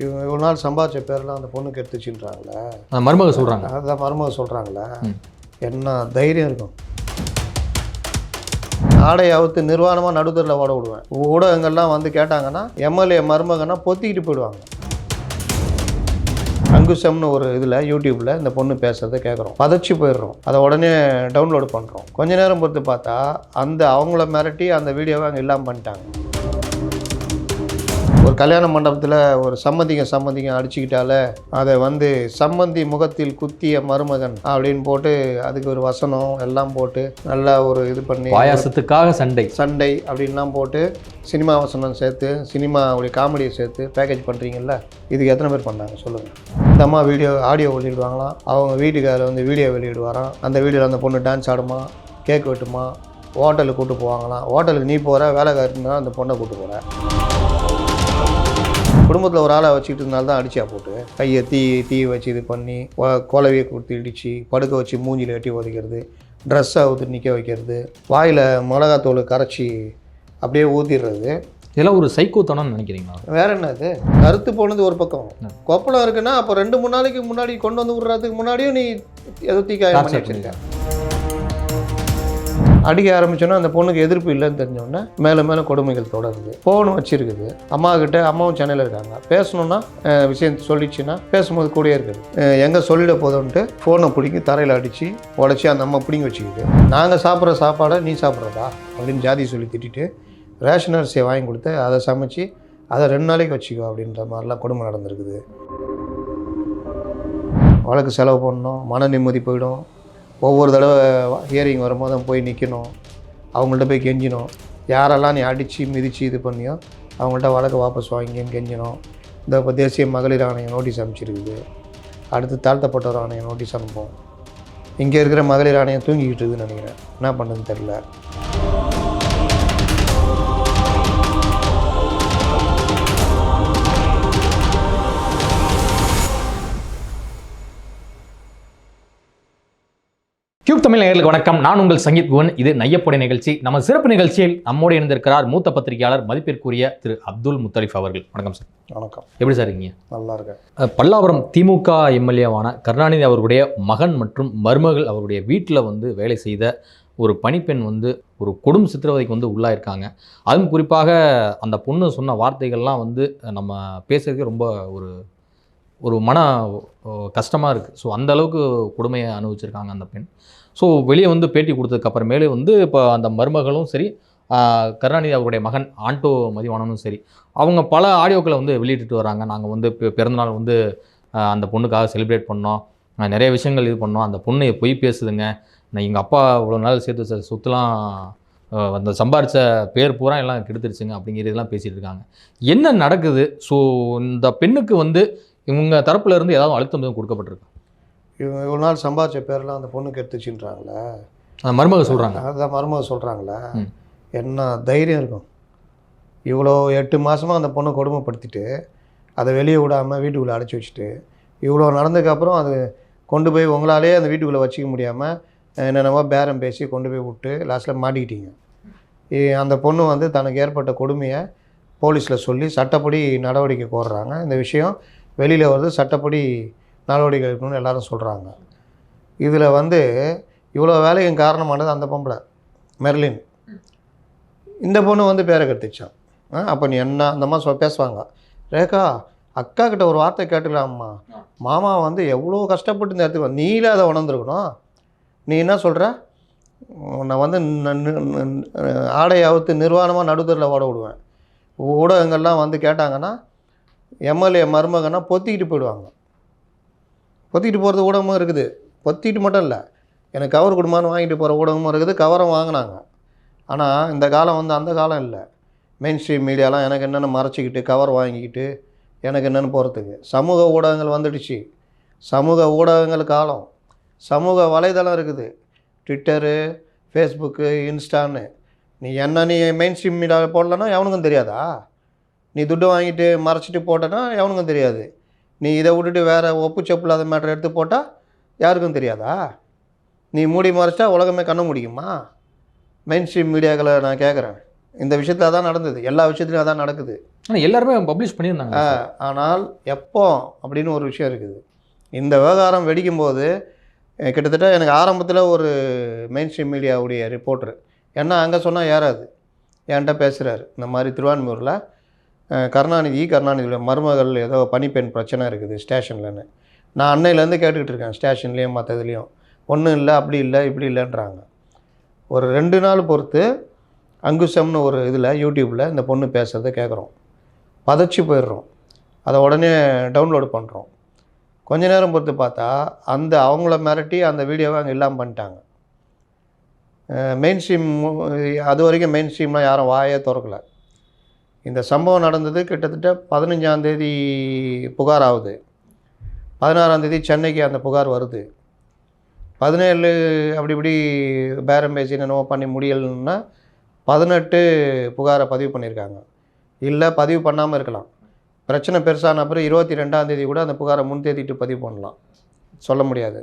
இவங்க இவ்வளோ நாள் சம்பாதிச்ச பேர்லாம் அந்த பொண்ணுக்கு எடுத்துச்சுன்றாங்களே. அந்த மருமக சொல்கிறாங்க அதான் மருமக சொல்கிறாங்களே. என்ன தைரியம் இருக்கும்? ஆடை அவுத்து நிர்வாணமாக நடுத்தரில் ஓட விடுவேன். ஊடகங்கள்லாம் வந்து கேட்டாங்கன்னா எம்எல்ஏ மருமகன்னா பொத்திக்கிட்டு போயிடுவாங்க. அங்குசம்னு ஒரு இதில் யூடியூப்பில் இந்த பொண்ணு பேசுகிறத கேட்குறோம் பதச்சு போயிடுறோம். அதை உடனே டவுன்லோடு பண்ணுறோம் கொஞ்ச நேரம் பொறுத்து பார்த்தா அந்த அவங்கள மிரட்டி அந்த வீடியோவை அங்கே இல்லாமல் பண்ணிட்டாங்க. ஒரு கல்யாண மண்டபத்தில் ஒரு சம்மந்திங்க சம்மந்திங்க அடிச்சுக்கிட்டால அதை வந்து சம்மந்தி முகத்தில் குத்திய மருமகன் அப்படின்னு போட்டு அதுக்கு ஒரு வசனம் எல்லாம் போட்டு நல்லா ஒரு இது பண்ணி பாயாசத்துக்காக சண்டை. சண்டை அப்படின்லாம் போட்டு சினிமா வசனம் சேர்த்து சினிமாவுடைய காமெடியை சேர்த்து பேக்கேஜ் பண்ணுறீங்கல்ல இதுக்கு எத்தனை பேர் பண்ணாங்க சொல்லுங்கள் இந்த அம்மா வீடியோ ஆடியோ வெளியிடுவாங்களாம் அவங்க வீட்டுக்காரர் வந்து வீடியோ வெளியிடுவாராம். அந்த வீடியோவில் அந்த பொண்ணு டான்ஸ் ஆடுமா? கேக் வெட்டுமா? ஹோட்டலுக்கு கூட்டு போவாங்களாம். ஹோட்டலுக்கு நீ போகிற வேலைக்காரனா அந்த பொண்ணை கூட்டு போகிற குடும்பத்தில் ஒரு ஆளை வச்சுக்கிட்டு இருந்தால தான் அடிச்சா போட்டு கையை தீ தீ வச்சு இது பண்ணி குலவையை கொடுத்து இடித்து படுக்க வச்சு மூஞ்சில வெட்டி ஒதைக்கிறது ட்ரெஸ்ஸை அவுத்து நிற்க வைக்கிறது வாயில் மிளகாத்தூள் கரைச்சி அப்படியே ஊற்றிடுறது இதெல்லாம் ஒரு சைக்கோத்தனம்னு நினைக்கிறீங்களா? வேற என்னது கருத்து போனது ஒரு பக்கம். கொப்பளம் இருக்குன்னா அப்போ ரெண்டு மூணு நாளைக்கு முன்னாடி கொண்டு வந்து விடுறதுக்கு முன்னாடியும் நீ ஏதோ தீக்காயம் பண்ணி Torture வச்சிருக்க அடிக்க ஆரம்பிச்சோன்னா அந்த பொண்ணுக்கு எதிர்ப்பு இல்லைன்னு தெரிஞ்சோடனே மேலே மேலே கொடுமைகள் தொடருது. ஃபோன் வச்சிருக்குது. அம்மா கிட்ட அம்மாவும் சென்னையில் இருக்காங்க. பேசணும்னா விஷயம் சொல்லிச்சுன்னா பேசும்போது கூடயே இருக்குது. எங்கே சொல்லிட போதும்ன்ட்டு ஃபோனை பிடிங்கி தரையில் அடித்து உடச்சி அந்த அம்மா பிடிங்கி வச்சுக்கிது. நாங்கள் சாப்பிட்ற சாப்பாடை நீ சாப்பிட்றதா? அப்படின்னு ஜாதி சொல்லி திட்டிட்டு ரேஷன் அரிசியை வாங்கி கொடுத்து அதை சமைச்சு அதை ரெண்டு நாளைக்கு வச்சுக்கோ அப்படின்ற மாதிரிலாம் கொடுமை நடந்திருக்குது. வழக்கு செலவு பண்ணணும் மன நிம்மதி போயிடும். ஒவ்வொரு தடவை ஹியரிங் வரும்போதும் போய் நிற்கணும் அவங்கள்ட்ட போய் கெஞ்சினோம். யாரெல்லாம் நீ அடித்து மிதித்து இது பண்ணியோ அவங்கள்ட்ட வழக்கு வாபஸ் வாங்கின்னு கெஞ்சணும் இந்த இப்போ தேசிய மகளிர் ஆணையம் நோட்டீஸ் அனுப்பிச்சிருக்குது. அடுத்து தாழ்த்தப்பட்டோர் ஆணையம் நோட்டீஸ் அனுப்போம் இங்கே இருக்கிற மகளிர் ஆணையம் தூங்கிக்கிட்டு இருக்குதுன்னு நினைக்கிறேன். என்ன பண்ணுறதுன்னு தெரில தமிழ் நேயர்களுக்கு வணக்கம். நான் உங்கள் சங்கீத் குவன் இது நையப்படை நிகழ்ச்சி. நம்ம சிறப்பு நிகழ்ச்சியில் நம்மோடு இணைந்திருக்கிறார் மூத்த பத்திரிகையாளர் மதிப்பிற்குரிய திரு அப்துல் முத்தலிஃப் அவர்கள். வணக்கம் சார். வணக்கம். எப்படி சார் இருக்கீங்க? நல்லா இருக்கேன். பல்லாவரம் திமுக எம்எல்ஏவான கருணாநிதி அவருடைய மகன் மற்றும் மருமகள் அவருடைய வீட்டில் வந்து வேலை செய்த ஒரு பணிப்பெண் வந்து ஒரு கொடும் சித்திரவதைக்கு வந்து உள்ளாயிருக்காங்க. அதுவும் குறிப்பாக அந்த பொண்ணு சொன்ன வார்த்தைகள்லாம் வந்து நம்ம பேசுறதுக்கு ரொம்ப ஒரு ஒரு மன கஷ்டமாக இருக்குது ஸோ அந்த அளவுக்கு கொடுமையை அனுபவிச்சிருக்காங்க அந்த பெண். ஸோ வெளியே வந்து பேட்டி கொடுத்ததுக்கு அப்புறமேலே வந்து இப்போ அந்த மருமகளும் சரி கருணாநிதி அவருடைய மகன் ஆண்டோ மதிவாணனும் சரி அவங்க பல ஆடியோக்களை வந்து வெளியிட்டுட்டு வராங்க. நாங்கள் வந்து பிறந்தநாள் வந்து அந்த பொண்ணுக்காக செலிப்ரேட் பண்ணோம். நிறைய விஷயங்கள் இது பண்ணோம். அந்த பொண்ணு பொய் பேசுதுங்க. நான் எங்கள் அப்பா இவ்வளோ நாள் சேர்த்து வச்ச சொத்துலாம் அந்த சம்பாரித்த பேர் பூரா எல்லாம் கெடுத்துருச்சுங்க அப்படிங்கிறதெல்லாம் பேசிகிட்டு இருக்காங்க. என்ன நடக்குது? ஸோ இந்த பெண்ணுக்கு வந்து இவங்க தரப்புலேருந்து ஏதாவது அழுத்தம் எதுவும் கொடுக்கப்பட்டிருக்கு? இவங்க இவ்வளோ நாள் சம்பாதிச்ச பேர்லாம் அந்த பொண்ணுக்கு எடுத்துச்சுன்றாங்களே. மருமக சொல்கிறாங்க அதான் மருமக சொல்கிறாங்களே. என்ன தைரியம் இருக்கும்? இவ்வளோ எட்டு மாதமாக அந்த பொண்ணை கொடுமைப்படுத்திட்டு அதை வெளியே விடாமல் வீட்டுக்குள்ளே அடைச்சி வச்சுட்டு இவ்வளோ நடந்ததுக்கப்புறம் அது கொண்டு போய் உங்களாலே அந்த வீட்டுக்குள்ளே வச்சிக்க முடியாமல் என்னென்னவோ பேரம் பேசி கொண்டு போய் விட்டு லாஸ்ட்டில் மாட்டிக்கிட்டீங்க. அந்த பொண்ணு வந்து தனக்கு ஏற்பட்ட கொடுமையை போலீஸில் சொல்லி சட்டப்படி நடவடிக்கை கோர்றாங்க. இந்த விஷயம் வெளியில் வருது. சட்டப்படி நடவடிக்கை எடுக்கணும்னு எல்லாரும் சொல்கிறாங்க இதில் வந்து இவ்வளோ வேலைக்கும் காரணமானது அந்த பொம்பளை மெர்லின். இந்த பொண்ணு வந்து பேரை கெடுத்துச்சான் அப்போ நீ என்ன அந்த மாதிரி சொல் பேசுவாங்க. ரேகா அக்கா கிட்ட ஒரு வார்த்தை கேட்டுக்கலாம்மா. மாமா வந்து எவ்வளோ கஷ்டப்பட்டு இந்த இடத்துக்கு நீல அதை உணர்ந்துருக்கணும். நீ என்ன சொல்கிற உன்னை வந்து ந- அவுத்து நிர்வாணமாக நடுத்தரில் ஓட விடுவேன். ஊடகங்கள்லாம் வந்து கேட்டாங்கன்னா எம்எல்ஏ மருமகன்னா பொத்திக்கிட்டு போயிடுவாங்க. பொத்திட்டு போகிறது ஊடகமும் இருக்குது. பொத்திட்டு மட்டும் இல்லை. எனக்கு கவர் கொடுமான்னு வாங்கிட்டு போகிற ஊடகமும் இருக்குது. கவரும் வாங்கினாங்க. ஆனால் இந்த காலம் வந்து அந்த காலம் இல்லை. மெயின் ஸ்ட்ரீம் மீடியாலாம் எனக்கு என்னென்னு மறைச்சிக்கிட்டு கவர் வாங்கிக்கிட்டு எனக்கு என்னென்னு போகிறதுக்கு. சமூக ஊடகங்கள் வந்துடுச்சு. சமூக ஊடகங்கள் காலம். சமூக வலைதளம் இருக்குது. ட்விட்டரு ஃபேஸ்புக்கு இன்ஸ்டான்னு நீ என்ன நீ மெயின் ஸ்ட்ரீம் மீடியாவில் போடலன்னா எவனுக்கும் தெரியாதா? நீ துட்டு வாங்கிட்டு மறைச்சிட்டு போட்டனா எவனுக்கும் தெரியாது. நீ இதை விட்டுட்டு வேறு ஒப்பு செப்பு இல்லாத மேட்டர் எடுத்து போட்டால் யாருக்கும் தெரியாதா? நீ மூடி மறைச்சா உலகமே கண்ண முடியுமா மெயின் ஸ்ட்ரீம் மீடியாக்களை நான் கேட்குறேன் இந்த விஷயத்தில் தான் நடந்தது. எல்லா விஷயத்துலையும் அதான் நடக்குது. ஆனால் எல்லாருமே பப்ளிஷ் பண்ணியிருந்தாங்க. ஆனால் எப்போ அப்படின்னு ஒரு விஷயம் இருக்குது. இந்த விவகாரம் வெடிக்கும் போது கிட்டத்தட்ட எனக்கு ஆரம்பத்தில் ஒரு மெயின் ஸ்ட்ரீம் மீடியாவுடைய ரிப்போர்ட்ரு ஏன்னா அங்கே சொன்னால் ஏறாது என்கிட்ட பேசுகிறாரு இந்த மாதிரி திருவான்மியூரில் அஹ், கருணாநிதி கருணாநிதியோட மருமகள் ஏதோ பனிப்பெண் பிரச்சனை இருக்குது ஸ்டேஷன்லன்னு. நான் அன்னையிலேருந்து கேட்டுக்கிட்டு இருக்கேன் ஸ்டேஷன்லேயும் மற்ற இதுலேயும் ஒன்றும் இல்லை அப்படி இல்லை இப்படி இல்லைன்றாங்க. ஒரு ரெண்டு நாள் பொறுத்து அங்குசம்னு ஒரு இதில் யூடியூப்பில் இந்த பொண்ணு பேசுகிறத கேட்குறோம் பதச்சி போயிடுறோம். அதை உடனே டவுன்லோடு பண்ணுறோம் கொஞ்ச நேரம் பொறுத்து பார்த்தா அந்த அவங்கள மிரட்டி அந்த வீடியோவை அங்கே இல்லாமல் பண்ணிட்டாங்க. மெயின் ஸ்ட்ரீம் அது வரைக்கும் மெயின் ஸ்ட்ரீம்லாம் யாரும் வாயே திறக்கல. இந்த சம்பவம் நடந்தது கிட்டத்தட்ட பதினஞ்சாந்தேதி புகார் ஆகுது பதினாறாந்தேதி சென்னைக்கு அந்த புகார் வருது. பதினேழு அப்படி இப்படி பேரம் பேசி என்னவோ பண்ணி முடியலைன்னா பதினெட்டு புகாரை பதிவு பண்ணியிருக்காங்க. இல்லை பதிவு பண்ணாமல் இருக்கலாம். பிரச்சனை பெருசான அப்புறம் இருபத்தி ரெண்டாந்தேதி கூட அந்த புகாரை முன்தேதிட்டு பதிவு பண்ணலாம். சொல்ல முடியாது.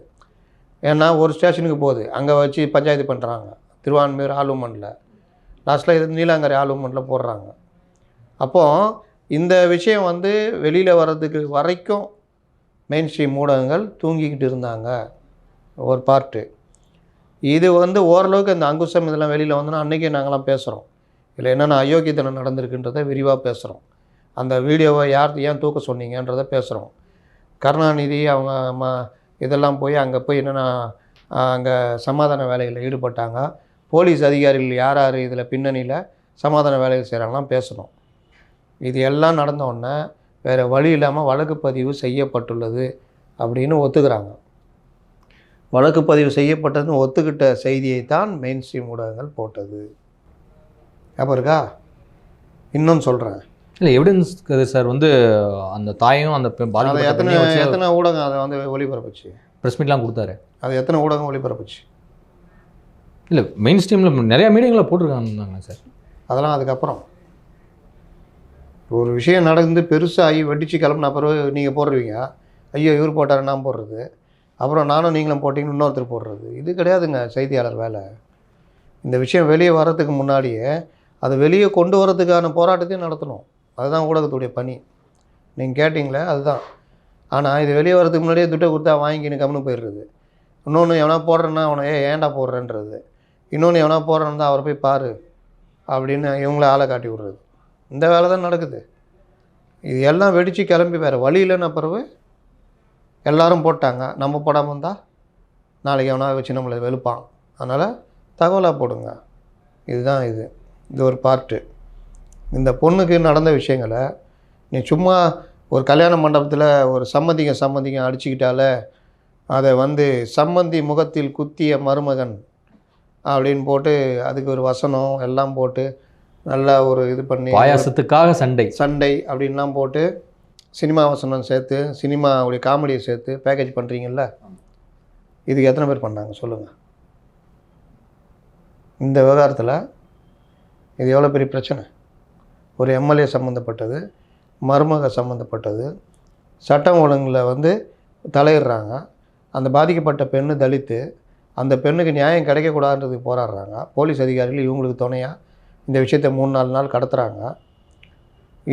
ஏன்னா ஒரு ஸ்டேஷனுக்கு போகுது. அங்கே வச்சு பஞ்சாயத்து பண்ணுறாங்க திருவான்மையூர் ஆலுமனில் லாஸ்ட்டில் இது நீலாங்கரை ஆலுமனில் போடுறாங்க. அப்போது இந்த விஷயம் வந்து வெளியில் வர்றதுக்கு வரைக்கும் மெயின் ஸ்ட்ரீம் ஊடகங்கள் தூங்கிக்கிட்டு இருந்தாங்க. ஒரு பார்ட்டு இது வந்து ஓரளவுக்கு இந்த அங்குசம் இதெல்லாம் வெளியில் வந்தோன்னா அன்றைக்கே நாங்களாம் பேசுகிறோம் இதில் என்னென்ன அயோக்கியத்தனம் நடந்திருக்குன்றதை விரிவாக பேசுகிறோம் அந்த வீடியோவை யார் ஏன் தூக்க சொன்னீங்கன்றதை பேசுகிறோம் கருணாநிதி அவங்க ம இதெல்லாம் போய் அங்கே போய் என்னென்ன அங்கே சமாதான வேலைகளில் ஈடுபட்டாங்க. போலீஸ் அதிகாரிகள் யார் யார் இதில் பின்னணியில் சமாதான வேலைகள் செய்கிறாங்களாம் பேசணும் இது எல்லாம் நடந்த உடனே வேறு வழி இல்லாமல் வழக்கு பதிவு செய்யப்பட்டுள்ளது அப்படின்னு ஒத்துக்கிறாங்க. வழக்கு பதிவு செய்யப்பட்டதுன்னு ஒத்துக்கிட்ட செய்தியை தான் மெயின் ஸ்ட்ரீம் ஊடகங்கள் போட்டது. ஞாபகம் இருக்கா? இன்னும் சொல்கிறேன் இல்லை எவிடன்ஸ் சார் வந்து அந்த தாயும் அந்த எத்தனை எத்தனை ஊடகம் அதை வந்து ஒளிபரப்புச்சு? ப்ரெஸ் மீட்லாம் கொடுத்தாரு. அது எத்தனை ஊடகம் ஒளிபரப்புச்சு? இல்லை மெயின் ஸ்ட்ரீமில் நிறைய மீடியங்களில் போட்டிருக்காங்க சார். அதெல்லாம் அதுக்கப்புறம். ஒரு விஷயம் நடந்து பெருசாகி வெடிச்சு கிளம்புன பிறகு நீங்கள் போடுறீங்க. ஐயோ இவர் போட்டார் நான் போடுறது. அப்புறம் நானும் நீங்களும் போட்டிங்கன்னு இன்னொருத்தர் போடுறது. இது கிடையாதுங்க செய்தியாளர் வேலை. இந்த விஷயம் வெளியே வர்றதுக்கு முன்னாடியே அதை வெளியே கொண்டு வரதுக்கான போராட்டத்தையும் நடத்தணும். அதுதான் ஊடகத்துடைய பணி. நீங்கள் கேட்டிங்களே அதுதான். ஆனால் இது வெளியே வரதுக்கு முன்னாடியே துட்டை கொடுத்தா வாங்கிக்கின்னு கம்னு போயிடுறது. இன்னொன்று எவனா போடுறேன்னா அவனை ஏ ஏன்டா போடுறேன்றது? இன்னொன்று எவனா போடுறேன்னு அவரை போய் பாரு அப்படின்னு இவங்கள ஆளை காட்டி விட்றது. இந்த வேலை தான் நடக்குது. இது எல்லாம் வெடித்து கிளம்பி வேறு வழி இல்லைன்னா பிறகு எல்லோரும் போட்டாங்க. நம்ம போடாமல் இருந்தால் நாளைக்கு எவனா வச்சு நம்மளை வெளுப்பான். அதனால் தகவலாக போடுங்க. இதுதான் இது. இது ஒரு பார்ட்டு இந்த பொண்ணுக்கு நடந்த விஷயங்களை நீ சும்மா ஒரு கல்யாண மண்டபத்தில் ஒரு சம்மந்திங்க சம்மந்திங்க அடிச்சுக்கிட்டாலே அதை வந்து சம்மந்தி முகத்தில் குத்திய மருமகன் அப்படின்னு போட்டு அதுக்கு ஒரு வசனம் எல்லாம் போட்டு நல்லா ஒரு இது பண்ணி பாயாசத்துக்காக சண்டை. சண்டை அப்படின்லாம் போட்டு சினிமா வசனம் சேர்த்து சினிமாவுடைய காமெடியை சேர்த்து பேக்கேஜ் பண்ணுறீங்கல்ல இதுக்கு எத்தனை பேர் பண்ணாங்க சொல்லுங்கள் இந்த விவகாரத்தில் இது எவ்வளோ பெரிய பிரச்சனை? ஒரு எம்எல்ஏ சம்மந்தப்பட்டது மருமக சம்மந்தப்பட்டது சட்டம் ஒழுங்கில் வந்து தலையிடுறாங்க. அந்த பாதிக்கப்பட்ட பெண்ணு தலித்து அந்த பெண்ணுக்கு நியாயம் கிடைக்கக்கூடாதுன்றதுக்கு போராடுறாங்க. போலீஸ் அதிகாரிகள் இவங்களுக்கு துணையாக இந்த விஷயத்தை மூணு நாலு நாள் கடத்துறாங்க.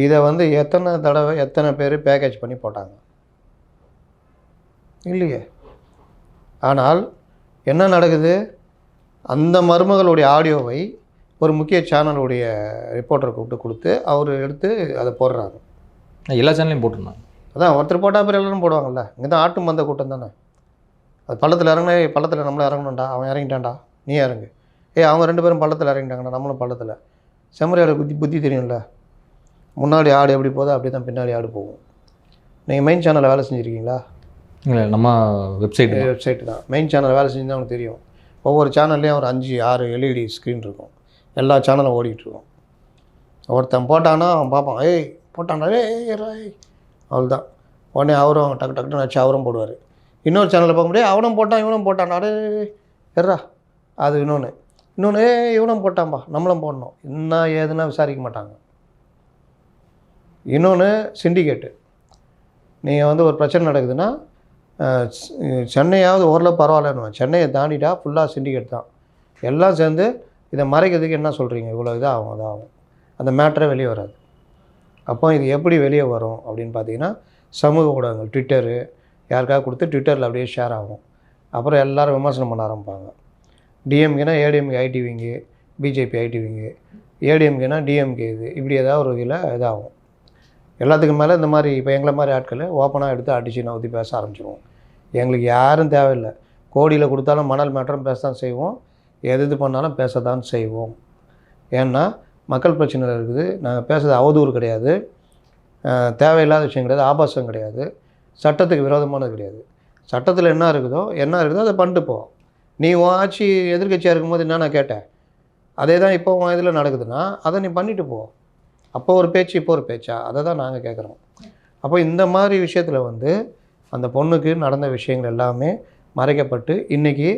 இதை வந்து எத்தனை தடவை எத்தனை பேர் பேக்கேஜ் பண்ணி போட்டாங்க? இல்லையே. ஆனால் என்ன நடக்குது? அந்த மருமகளுடைய ஆடியோவை ஒரு முக்கிய சேனலுடைய ரிப்போர்ட்டரை கூப்பிட்டு கொடுத்து அவர் எடுத்து அதை போடுறாரு. எல்லா சேனல்லையும் போட்டிருந்தாங்க. அதான் ஒருத்தர் போட்டால் அப்புறம் எல்லாரும் போடுவாங்கல்ல. இங்கே தான் ஆட்டு மந்த கூட்டம் தானே. அது பள்ளத்தில் இறங்கினா பள்ளத்தில் நம்மளும் இறங்கணும்டா அவன் இறங்கிட்டான்டா நீ இறங்கு. ஏய் அவங்க ரெண்டு பேரும் பள்ளத்தில் இறங்கிட்டாங்கடா நம்மளும் பள்ளத்தில். செம்மறியாடு புத்தி புத்தி தெரியும்ல? முன்னாடி ஆடு எப்படி போதோ அப்படி தான் பின்னாடி ஆடு போகும். நீங்கள் மெயின் சேனலில் வேலை செஞ்சுருக்கீங்களா? இல்லை நம்ம வெப்சைட் வெப்சைட்டு தான். மெயின் சேனல் வேலை செஞ்சு அவனுக்கு தெரியும். ஒவ்வொரு சேனல்லையும் ஒரு அஞ்சு ஆறு எல்இடி ஸ்க்ரீன் இருக்கும். எல்லா சேனலும் ஓடிட்டு இருக்கும். ஒருத்தன் போட்டான்னா அவன் பார்ப்பான் ஏய் போட்டான்டா ஏய் ஏய் ஏய். அவ்வளோதான் உடனே அவரும் டக்கு டக்குன்னு வச்சு அவரும் போடுவார். இன்னொரு சேனலில் பார்க்க முடியாது அவனும் போட்டான் இவனும் போட்டான் அடே எர்ரா அது இன்னொன்று இன்னொன்று ஏ இவனும் போட்டான்பா நம்மளும் போடணும். என்ன ஏதுன்னா விசாரிக்க மாட்டாங்க. இன்னொன்று சிண்டிகேட்டு நீங்கள் வந்து ஒரு பிரச்சனை நடக்குதுன்னா சென்னையாவது ஓரளவு பரவாயில்லன்னு சென்னையை தாண்டிட்டா ஃபுல்லாக சிண்டிகேட் தான். எல்லாம் சேர்ந்து இதை மறைக்கிறதுக்கு என்ன சொல்கிறீங்க இவ்வளோ இதாகும் ஆகும் அந்த மேட்ரே வெளியே வராது. அப்போ இது எப்படி வெளியே வரும் அப்படின்னு பார்த்தீங்கன்னா சமூக ஊடகங்கள் ட்விட்டரு யாருக்காவது கொடுத்து ட்விட்டரில் அப்படியே ஷேர் ஆகும். அப்புறம் எல்லோரும் விமர்சனம் பண்ண ஆரம்பிப்பாங்க. டிஎம்கேனா ADMK IT wing BJP IT wing ஏடிஎம்கேனா DMK இது. இப்படி ஏதாவது ஒரு இதில் இதாகும். எல்லாத்துக்கும் மேலே இந்த மாதிரி இப்போ எங்களை மாதிரி ஆட்களை ஓப்பனாக எடுத்து அடித்து நவுத்தி பேச ஆரம்பிச்சிடுவோம் எங்களுக்கு யாரும் தேவையில்லை. கோடியில் கொடுத்தாலும் மணல் மேட்டரும் பேச தான் செய்வோம். எது இது பண்ணாலும் பேச தான் செய்வோம். ஏன்னா மக்கள் பிரச்சனை இருக்குது. நாங்கள் பேசுறது அவதூறு கிடையாது. தேவையில்லாத விஷயம் கிடையாது ஆபாசம் கிடையாது. சட்டத்துக்கு விரோதமானது கிடையாது. சட்டத்தில் என்ன இருக்குதோ என்ன இருக்குதோ அதை பண்ணிட்டு போவோம். நீ உன் ஆட்சி எதிர்க்கட்சியாக இருக்கும்போது என்ன நான் கேட்டேன்? அதே தான் இப்போ உன் இதில் நடக்குதுன்னா அதை நீ பண்ணிட்டு போ. அப்போ ஒரு பேச்சு இப்போ ஒரு பேச்சா? அதை தான் நாங்கள் கேட்குறோம் அப்போ இந்த மாதிரி விஷயத்தில் வந்து அந்த பொண்ணுக்கு நடந்த விஷயங்கள் எல்லாமே மறைக்கப்பட்டு இன்றைக்கி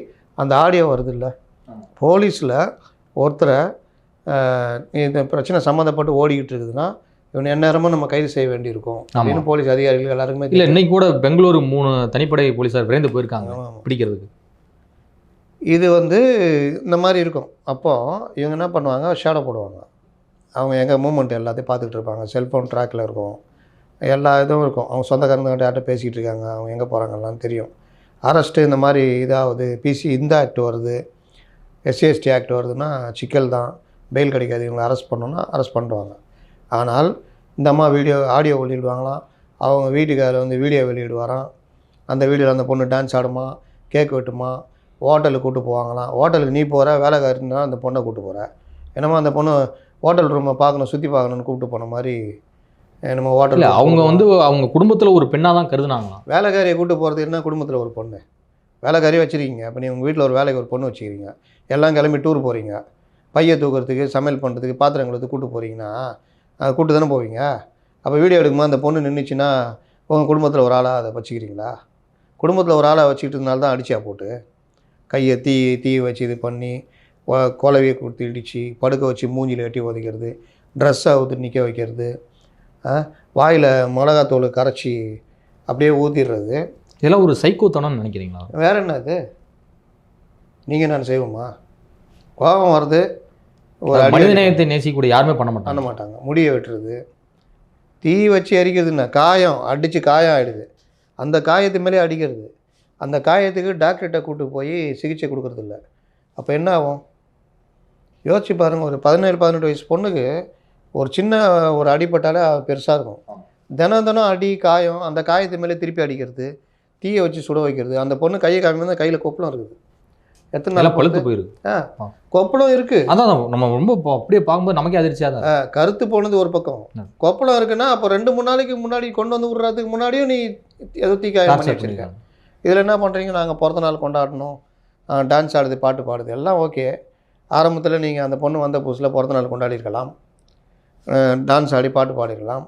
அந்த ஆடியோ வருது இல்லை போலீஸில் ஒருத்தரை இந்த பிரச்சனை சம்மந்தப்பட்டு ஓடிக்கிட்டு இருக்குதுன்னா இவன் எந்நேரமும் நம்ம கைது செய்ய வேண்டியிருக்கும் அப்படின்னு போலீஸ் அதிகாரிகள் எல்லாருக்குமே இல்லை இன்னைக்கு கூட பெங்களூரு மூணு தனிப்படை போலீஸார் விரைந்து போயிருக்காங்க. பிடிக்கிறதுக்கு. இது வந்து இந்த மாதிரி இருக்கும். அப்போது இவங்க என்ன பண்ணுவாங்க? ஷேடோ போடுவாங்க. அவங்க எங்கள் மூமெண்ட் எல்லாத்தையும் பார்த்துக்கிட்டு இருப்பாங்க. செல்ஃபோன் ட்ராக்கில் இருக்கும். எல்லா இதுவும் இருக்கும். அவங்க சொந்தக்காரங்கிட்ட யார்கிட்ட பேசிக்கிட்டு இருக்காங்க? அவங்க எங்கே போகிறாங்கலாம் தெரியும். அரெஸ்ட்டு இந்த மாதிரி இதாகுது பிசி இந்த ஆக்ட் வருது. எஸ்சிஎஸ்டி ஆக்ட் வருதுன்னா சிக்கல் தான். பெயில் கிடைக்காது. இவங்களை அரெஸ்ட் பண்ணோன்னா அரெஸ்ட் பண்ணுவாங்க ஆனால் இந்த அம்மா வீடியோ ஆடியோ வெளியிடுவாங்களாம் அவங்க வீட்டுக்காரர் வந்து வீடியோ வெளியிடுவாராம். அந்த வீடியோவில் அந்த பொண்ணு டான்ஸ் ஆடுமா? கேக் வெட்டுமா? ஹோட்டலுக்கு கூட்டு போவாங்களாம் ஹோட்டலுக்கு நீ போகிற வேலைக்காரனா அந்த பொண்ணை கூட்டு போகிற என்னமோ அந்த பொண்ணு ஹோட்டல் ரூமை பார்க்கணும் சுற்றி பார்க்கணும்னு கூப்பிட்டு போன மாதிரி என்னமோ ஹோட்டல் இல்லை அவங்க வந்து அவங்க குடும்பத்தில் ஒரு பெண்ணாக தான் கருதுனாங்களாம். வேலைக்காரியை கூட்டு போகிறது என்ன குடும்பத்தில் ஒரு பொண்ணு? வேலைக்காரியை வச்சுருக்கீங்க. இப்போ நீ உங்கள் வீட்டில் ஒரு வேலைக்கு ஒரு பொண்ணு வச்சுக்கிறீங்க எல்லாம் கிளம்பி டூர் போகிறீங்க பைய தூக்குறதுக்கு சமையல் பண்ணுறதுக்கு பாத்திரம் கழுவுறதுக்கு கூட்டு போகிறீங்கன்னா அது கூட்டு தானே போவீங்க? அப்போ வீடியோ எடுக்கும்போது அந்த பொண்ணு நின்றுச்சுன்னா உங்கள் குடும்பத்தில் ஒரு ஆளாக அதை வச்சுக்கிறீங்களா? குடும்பத்தில் ஒரு ஆளை வச்சுக்கிட்டதுனால தான் அடிச்சா போட்டு. கையை தீ தீ வச்சு இது பண்ணி குலவையை கொடுத்து இடித்து படுக்க வச்சு மூஞ்சில எட்டி உதைக்கிறது ட்ரெஸ்ஸை ஊற்றி நிற்க வைக்கிறது வாயில் மிளகாத்தூள் கரைச்சி அப்படியே ஊற்றிடுறது இதெல்லாம் ஒரு சைக்கோத்தனம்னு நினைக்கிறீங்களா? வேற என்ன இது நீங்கள் நான் செய்வோமா? கோபம் வருது. ஒரு மனித நேயத்தை நேசிக்கூடிய யாருமே பண்ண மாட்டாங்க. பண்ண மாட்டாங்க. முடியை வெட்டுறது. தீ வச்சு எரிக்கிறதுன்னா காயம் அடித்து காயம் ஆகிடுது அந்த காயத்து மேலே அடிக்கிறது. அந்த காயத்துக்கு டாக்டர்கிட்ட கூட்டு போய் சிகிச்சை கொடுக்கறது இல்ல அப்போ என்ன ஆகும்? யோசிச்சு பாருங்கள் ஒரு பதினேழு பதினெட்டு வயசு பொண்ணுக்கு ஒரு சின்ன ஒரு அடிப்பட்டாலே பெருசாக இருக்கும். தினம் தினம் அடி காயம் அந்த காயத்து மேலே திருப்பி அடிக்கிறது தீயை வச்சு சுட வைக்கிறது அந்த பொண்ணு கையை காமிக்கும் கையில் கொப்பளம் இருக்குது. எத்தனை நாள் பழுத்து பொழுது? போயிருக்கு கொப்பளம் இருக்குது அதான் நம்ம ரொம்ப அப்படியே பார்க்கும்போது நமக்கே அதிர்ச்சியாக தான். கருத்து போனது ஒரு பக்கம். கொப்பளம் இருக்குன்னா அப்போ ரெண்டு மூணு நாளைக்கு முன்னாடி கொண்டு வந்து விடுறதுக்கு முன்னாடியும் நீ ஏதோ தீக்காயம் பண்ணி torture வச்சிருக்க. பண்ணிருக்காங்க. இதில் என்ன பண்ணுறீங்க? நாங்கள் பிறந்த நாள் கொண்டாடணும். டான்ஸ் ஆடுது பாட்டு பாடுது எல்லாம் ஓகே. ஆரம்பத்தில் நீங்கள் அந்த பொண்ணு வந்த புதுசில் பிறந்த நாள் கொண்டாடிருக்கலாம் டான்ஸ் ஆடி பாட்டு பாடிருக்கலாம்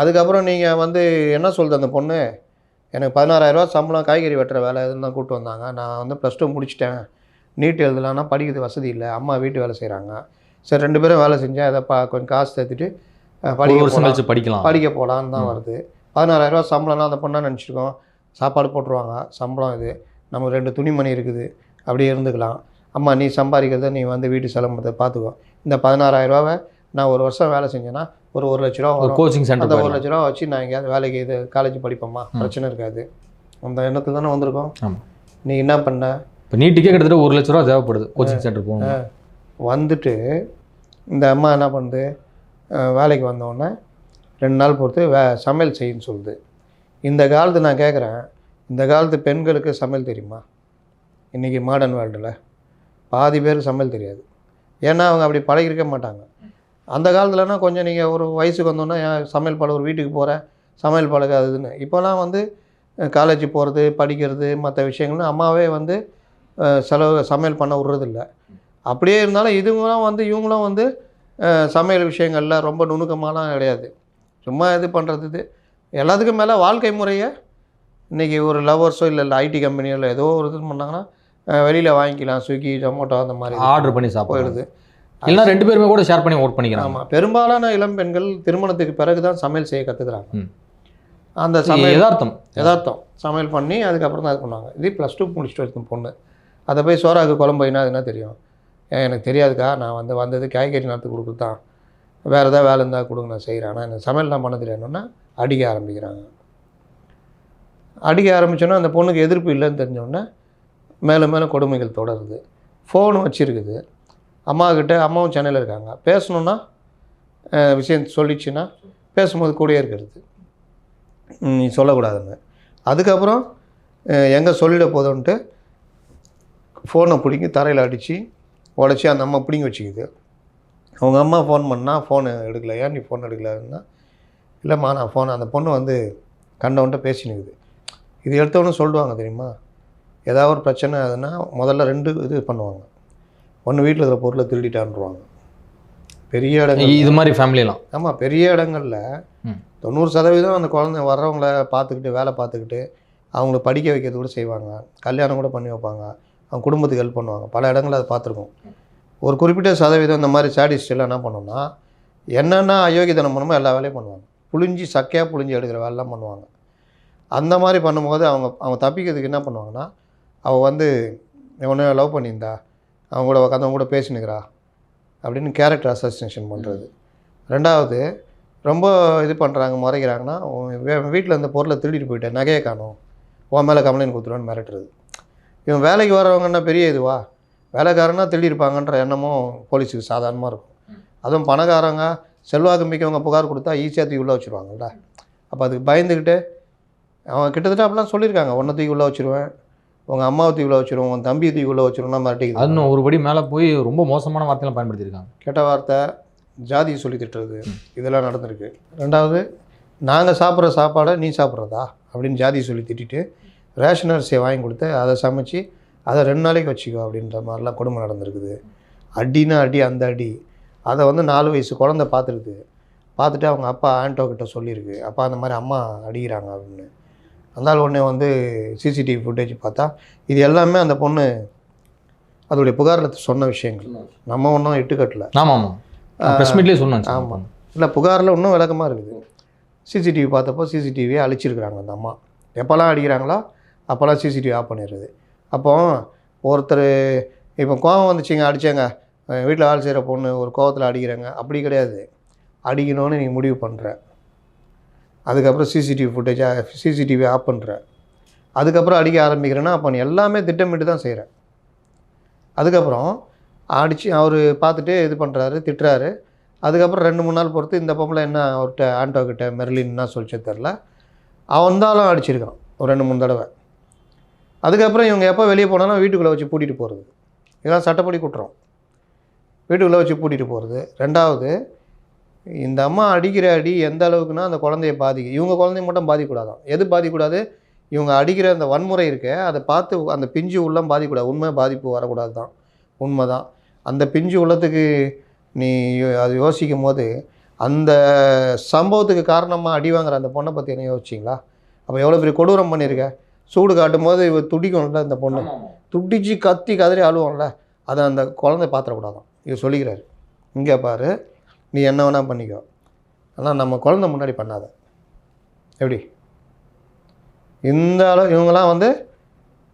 அதுக்கப்புறம் நீங்கள் வந்து என்ன சொல்லுது அந்த பொண்ணு? எனக்கு பதினாறாயிரரூவா சம்பளம் காய்கறி வெட்டுற வேலை இதுன்னு தான் கூப்பிட்டு வந்தாங்க. நான் வந்து ப்ளஸ் டூ முடிச்சிட்டேன். நீட் எழுதலான்னா படிக்கிறது வசதி இல்லை. அம்மா வீட்டு வேலை செய்கிறாங்க சரி ரெண்டு பேரும் வேலை செஞ்சேன் அதை பா கொஞ்சம் காசு சேர்த்துட்டு படிக்க படிக்கலாம். படிக்க போகலான்னு தான். வருது. பதினாறாயிரரூவா சம்பளம்லாம் அந்த பொண்ணாக நினச்சிருக்கோம்? சாப்பாடு போட்டுருவாங்க சம்பளம் இது. நமக்கு ரெண்டு துணிமணி இருக்குது அப்படியே இருந்துக்கலாம். அம்மா நீ சம்பாதிக்கிறத நீ வந்து வீட்டு செலவு பார்த்துக்கோ. இந்த பதினாறாயிரரூவாவை நான் ஒரு வருஷம் வேலை செஞ்சேன்னா ஒரு ஒரு லட்ச ரூபா கோச்சிங் அந்த ஒரு சென்டர் லட்ச ரூபா வச்சு நான் எங்கேயாவது வேலைக்கு இது காலேஜ் படிப்போம்மா. பிரச்சனை இருக்காது. அந்த எண்ணத்தில் தானே வந்திருக்கோம். நீ என்ன பண்ண? இப்போ நீட்டுக்கே கிட்டத்தட்ட ஒரு லட்ச ரூபா தேவைப்படுது கோச்சிங் சென்டர் போகணும் வந்துட்டு இந்த அம்மா என்ன பண்ணுது? வேலைக்கு வந்தோடனே ரெண்டு நாள் பொறுத்து வே சமையல் செய்யுன்னு சொல்லுது. இந்த காலத்து நான் கேட்குறேன் இந்த காலத்து பெண்களுக்கு சமையல் தெரியுமா? இன்றைக்கி மாடர்ன் வேர்ல்டில் பாதி பேருக்கு சமையல் தெரியாது. ஏன்னா அவங்க அப்படி பழகிருக்க மாட்டாங்க. அந்த காலத்துலனா கொஞ்சம் நீங்கள் ஒரு வயசுக்கு வந்தோன்னா ஏன் சமையல் பழக ஒரு வீட்டுக்கு போகிறேன் சமையல் பழகாதுன்னு இப்போலாம் வந்து காலேஜ் போகிறது படிக்கிறது மற்ற விஷயங்கள்னு அம்மாவே வந்து செலவு சமையல் பண்ண விட்றதில்ல. அப்படியே இருந்தாலும் இதுங்களாம் வந்து இவங்களும் வந்து சமையல் விஷயங்கள்லாம் ரொம்ப நுணுக்கமாலாம் கிடையாது. சும்மா இது பண்ணுறது எல்லாத்துக்கும் மேலே வாழ்க்கை முறையை இன்றைக்கி ஒரு லவர்ஸோ இல்லை இல்லை ஐடி கம்பெனியோ இல்லை ஏதோ ஒரு இது பண்ணாங்கன்னா வெளியில் வாங்கிக்கலாம் ஸ்விக்கி ஜொமேட்டோ அந்த மாதிரி ஆர்டர் பண்ணி சாப்பிடுறது போயிடுது. இல்லைன்னா ரெண்டு பேருமே கூட ஷேர் பண்ணி ஒர்க் பண்ணிக்கிறாங்க. ஆமாம் பெரும்பாலான இளம் பெண்கள் திருமணத்துக்கு பிறகு தான் சமையல் செய்ய கற்றுக்குறாங்க. அந்த சமையல் யதார்த்தம். யதார்த்தம். சமையல் பண்ணி அதுக்கப்புறம் தான் இது பண்ணுவாங்க. இது ப்ளஸ் டூ முடிச்சுட்டு வரைக்கும் பொண்ணு. அதை போய் சோறாக்கு குழம்பு வைனா அது என்ன தெரியும்? "ஏன், எனக்கு தெரியாதுக்கா. நான் வந்து வந்தது காய்கறி நடத்து கொடுக்குறது தான் வேறு ஏதாவது வேலை இருந்தால் கொடுங்க நான் செய்கிறேன் ஆனால் எனக்கு சமையல்லாம் பண்ண தெரியாதுன்னா அடிக்க ஆரம்பிக்கிறாங்க. அடிக்க ஆரம்பிச்சோன்னா அந்த பொண்ணுக்கு எதிர்ப்பு இல்லைன்னு தெரிஞ்சோடனே மேலே மேலே கொடுமைகள் தொடருது. ஃபோனு வச்சுருக்குது. அம்மாக்கிட்ட அம்மாவும் சென்னையில் இருக்காங்க. பேசணுன்னா விஷயம் சொல்லிச்சுன்னா பேசும்போது கூடயே இருக்கிறது. நீ சொல்லக்கூடாதுன்னு. அதுக்கப்புறம் எங்கே சொல்லிட போதும்ன்ட்டு ஃபோனை பிடிங்கி தரையில் அடித்து உடச்சி அந்த அம்மா பிடிங்கி வச்சுக்குது. அவங்க அம்மா ஃபோன் பண்ணால் ஃபோனு எடுக்கல ஏன் நீ ஃபோன் எடுக்கலன்னா இல்லைம்மா நான் ஃபோன் அந்த பொண்ணு வந்து கண்டவன்ட்ட பேசினுக்குது இது எடுத்தவொன்னே சொல்லிடுவாங்க தெரியுமா? ஏதாவது ஒரு பிரச்சனை அதுன்னா முதல்ல ரெண்டு இது பண்ணுவாங்க. ஒன்று வீட்டில் இருக்கிற பொருளை திருடிட்டான்ருவாங்க. பெரிய இடங்கள் இது மாதிரி ஃபேமிலியெல்லாம் ஆமாம் பெரிய இடங்கள்ல. தொண்ணூறு சதவீதம் அந்த குழந்தை வர்றவங்கள பார்த்துக்கிட்டு வேலை பார்த்துக்கிட்டு அவங்கள படிக்க வைக்கிறது கூட செய்வாங்க. கல்யாணம் கூட பண்ணி வைப்பாங்க. அவங்க குடும்பத்துக்கு ஹெல்ப் பண்ணுவாங்க. பல இடங்கள்ல அதை பார்த்துருக்கோம். ஒரு குறிப்பிட்ட சதவீதம் இந்த மாதிரி சாடிஸ்ட் எல்லாம் என்ன பண்ணோம்னா என்னென்ன அயோக்கியத்தனம் பண்ணுமோ எல்லா வேலையும் பண்ணுவாங்க. புழிஞ்சி சக்கையாக புழிஞ்சி எடுக்கிற வேலைலாம் பண்ணுவாங்க. அந்த மாதிரி பண்ணும்போது அவங்க அவங்க தப்பிக்கிறதுக்கு என்ன பண்ணுவாங்கன்னா அவள் வந்து உன்னை லவ் பண்ணியிருந்தா அவங்க கூட உட்காந்து அவங்க கூட பேசினுக்கிறா அப்படின்னு கேரக்டர் அசோசியேஷன் பண்ணுறது ரெண்டாவது ரொம்ப இது பண்ணுறாங்க முறைக்கிறாங்கன்னா வீட்டில் இருந்த பொருளை திருடிட்டு போயிட்டேன் நகையை காணும் உன் மேலே கம்ப்ளைண்ட் கொடுத்துருவான்னு மிரட்டுறது. இவன் வேலைக்கு வரவங்கன்னா பெரிய இதுவா? வேலைக்காரனா திருடிருப்பாங்கன்ற எண்ணமும் போலீஸுக்கு சாதாரணமாக இருக்கும். அதுவும் பணக்காரங்க செல்வாக்கு மிக்கவங்க புகார் கொடுத்தா ஈஸியாக தூக்கி உள்ளே வச்சுருவாங்கல்ல. அப்போ அதுக்கு பயந்துக்கிட்டு அவன் கிட்டத்தட்ட அப்படிலாம் சொல்லியிருக்காங்க. ஒன்றை தூக்கி உள்ளே வச்சுருவேன். உங்கள் அம்மாவை தூக்கி உள்ளே வச்சுருவோம் உன் தம்பியை தூக்கி உள்ளே வச்சுருவோம்னா அது இன்னும் ஒரு படி மேலே போய் ரொம்ப மோசமான வார்த்தையெல்லாம் பயன்படுத்தியிருக்காங்க. கெட்ட வார்த்தை ஜாதி சொல்லி திட்டுறது இதெல்லாம் நடந்திருக்கு. ரெண்டாவது நாங்கள் சாப்பிட்ற சாப்பாடை நீ சாப்பிட்றதா? அப்படின்னு ஜாதி சொல்லி திட்டிட்டு ரேஷன் அரிசியை வாங்கி கொடுத்து அதை சமைச்சு அதை ரெண்டு நாளைக்கு வச்சுக்கோ அப்படின்ற மாதிரிலாம் கொடுமை நடந்திருக்குது. அடின்னா அடி அந்த அடி. அதை வந்து நாலு வயசு குழந்தை பார்த்துருக்கு. பார்த்துட்டு அவங்க அப்பா ஆண்டோ கிட்ட சொல்லியிருக்கு. அப்பா அந்த மாதிரி அம்மா அடிக்கிறாங்க அப்படின்னு. ஆள் உடனே வந்து சிசிடிவி ஃபுட்டேஜ் பார்த்தா இது எல்லாமே அந்த பொண்ணு அதோடைய புகாரில் சொன்ன விஷயங்கள். நம்ம ஒன்றும் இட்டுக்கட்டல ஆமாம் ஆமாம். சொன்னாங்க. ஆமாம் இல்லை புகாரில் இன்னும் விளக்கமாக இருக்குது. சிசிடிவி பார்த்தப்போ சிசிடிவியை அழிச்சிருக்கிறாங்க அந்த அம்மா. எப்போல்லாம் அடிக்கிறாங்களோ அப்போல்லாம் சிசிடிவி ஆஃப் பண்ணிடுறது. அப்போ ஒருத்தர் இப்போ கோவம் வந்துச்சுங்க அடித்தாங்க வீட்டில் ஆள் செய்கிற பொண்ணு ஒரு கோவத்தில் அடிக்கிறாங்க. அப்படி கிடையாது. அடிக்கணும்னு நீ முடிவு பண்ணுற அதுக்கப்புறம் சிசிடிவி ஃபுட்டேஜாக சிசிடிவி ஆஃப் பண்ணுற அதுக்கப்புறம் அடிக்க ஆரம்பிக்கிறேன்னா அப்போ நீ எல்லாமே திட்டமிட்டு தான் செய்கிறேன் அதுக்கப்புறம் அடித்து அவர் பார்த்துட்டு இது பண்ணுறாரு திட்டுறாரு. அதுக்கப்புறம் ரெண்டு மூணு நாள் பொறுத்து இந்த பொம்பளை என்ன அவர்கிட்ட ஆண்டோ கிட்ட மெர்லின் என்ன தெரில. அவன் வந்தாலும் அடிச்சிருக்கான் ஒரு ரெண்டு மூணு தடவை. அதுக்கப்புறம் இவங்க எப்போ வெளியே போனாலும் வீட்டுக்குள்ளே வச்சு கூட்டிகிட்டு போகிறது இதெல்லாம் சட்டப்படி குற்றம். வீட்டுக்குள்ளே வச்சு பூட்டிட்டு போகிறது. ரெண்டாவது இந்த அம்மா அடிக்கிற அடி எந்த அளவுக்குன்னா அந்த குழந்தைய பாதிக்கும். இவங்க குழந்தைய மட்டும் பாதிக்கக்கூடாதான். எது பாதிக்கக்கூடாது? இவங்க அடிக்கிற அந்த வன்முறை இருக்க. அதை பார்த்து அந்த பிஞ்சு உள்ளம் பாதிக்கக்கூடாது. உண்மை பாதிப்பு வரக்கூடாது தான் உண்மை தான் அந்த பிஞ்சு உள்ளத்துக்கு நீ அது யோசிக்கும் போது அந்த சம்பவத்துக்கு காரணமாக அடி வாங்குற அந்த பொண்ணை பற்றி என்ன யோசிச்சிங்களா? அப்போ எவ்வளோ பெரிய கொடூரம் பண்ணியிருக்க சூடு காட்டும் போது இவ துடிக்கும்ல இந்த பொண்ணு. துடிச்சு கத்தி கதறி அழுவோம்ல. அதை அந்த குழந்தை பாத்திரக்கூடாதான் இவர் சொல்லிக்கிறாரு. இங்கே பாரு நீ என்ன வேணால் பண்ணிக்கோ. ஆனால் நம்ம குழந்தை முன்னாடி பண்ணாத. எப்படி? இந்த அளவு இவங்கெல்லாம் வந்து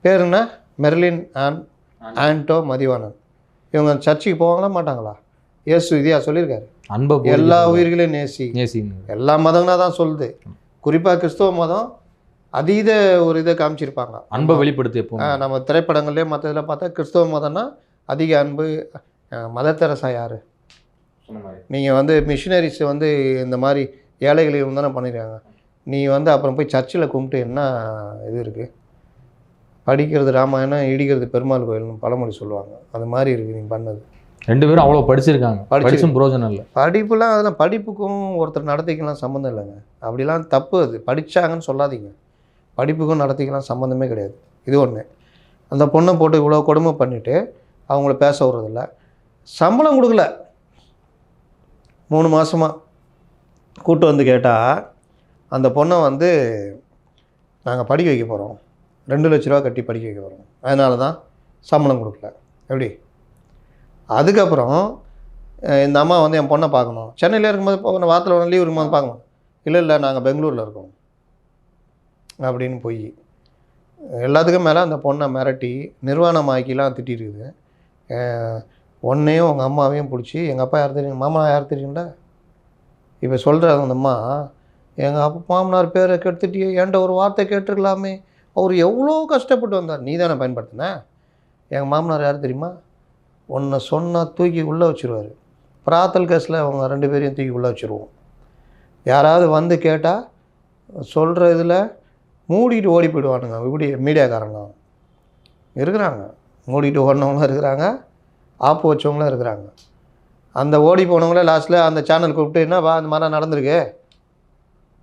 பேர் என்ன? மெர்லின் ஆன் ஆண்டோ. மதிவாணன் இவங்க சர்ச்சுக்கு போவாங்களா மாட்டாங்களா? இயேசு இதையா சொல்லியிருக்காரு. அன்பை எல்லா உயிர்களையும் நேசி. நேசிங்க எல்லா மதங்களாக தான் சொல்லுது. குறிப்பாக கிறிஸ்தவ மதம் அதீத ஒரு இதை காமிச்சிருப்பாங்க அன்பை வெளிப்படுத்து நம்ம திரைப்படங்கள்லேயே மற்ற இதில் பார்த்தா கிறிஸ்தவ மதம்னா அதிக அன்பு மதர் தெரசா யார்? நீங்கள் வந்து மிஷினரிஸ் வந்து இந்த மாதிரி ஏழைகளை இவங்க தானே பண்ணிடுறாங்க நீ வந்து அப்புறம் போய் சர்ச்சில் கும்பிட்டு என்ன இது இருக்குது படிக்கிறது ராமாயணம் இடிக்கிறது பெருமாள் கோயில்னு பழமொழி சொல்லுவாங்க. அது மாதிரி இருக்குது நீ பண்ணது. ரெண்டு பேரும் அவ்வளோ படிச்சிருக்காங்க. படிச்சிருக்கு. படிச்சும் பிரயோஜனம் இல்லை. படிப்புலாம் அதெல்லாம் படிப்புக்கும் ஒருத்தர் நடத்திக்கலாம் சம்மந்தம் இல்லைங்க. அப்படிலாம் தப்பு அது. படித்தாங்கன்னு சொல்லாதீங்க. படிப்புக்கும் நடத்திக்கலாம் சம்மந்தமே கிடையாது. இது ஒன்று அந்த பொண்ணை போட்டு இவ்வளோ கொடுமை பண்ணிவிட்டு அவங்கள பேச விட்றதில்ல. சம்பளம் கொடுக்கல. மூணு மாதமாக கூட்டு வந்து கேட்டால் அந்த பொண்ணை வந்து நாங்கள் படிக்க வைக்க போகிறோம் ரெண்டு லட்ச ரூபா கட்டி படிக்க வைக்க போகிறோம் அதனால தான் சம்பளம் கொடுக்கல. எப்படி? அதுக்கப்புறம் இந்த அம்மா வந்து என் பொண்ணை பார்க்கணும். சென்னையில் இருக்கும்போது போகணும் வாரத்தில் ஒன்று லீவ் இருக்கும்போது பார்க்கணும். இல்லை இல்லை நாங்கள் பெங்களூரில் இருக்கோம். அப்படின்னு போய் எல்லாத்துக்கும் மேலே அந்த பொண்ணை மிரட்டி நிர்வாணமாக்கிலாம் திட்டிருக்குது. உன்னையும் உங்கள் அம்மாவையும் பிடிச்சி எங்கள் அப்பா யார் தெரியும் மாமனார் யார் தெரியும்ல இப்போ சொல்கிறாரு அந்த அம்மா எங்கள் அப்பா மாமனார் பேரை கெடுத்துட்டியே என்கிட்ட ஒரு வார்த்தை கேட்டுருக்கலாமே. அவர் எவ்வளோ கஷ்டப்பட்டு வந்தார். நீ தானே பயன்படுத்தின? எங்கள் மாமனார் யார் தெரியுமா? உன்னை சொன்னால் தூக்கி உள்ளே வச்சுருவார். பிராத்தல் கேஸில் அவங்க ரெண்டு பேரையும் தூக்கி உள்ளே வச்சுருவோம். யாராவது வந்து கேட்டால் சொல்கிற இதில் மூடிட்டு ஓடி போயிடுவானுங்க. இப்படி மீடியாக்காரங்க. இருக்கிறாங்க. மூடிட்டு ஓடினவங்களும் இருக்கிறாங்க. ஆப்பு வச்சவங்களும் இருக்கிறாங்க. அந்த ஓடி போனவங்களே லாஸ்ட்டில் அந்த சேனல் கூப்பிட்டு என்ன வா அந்த மாதிரிலாம் நடந்திருக்கு?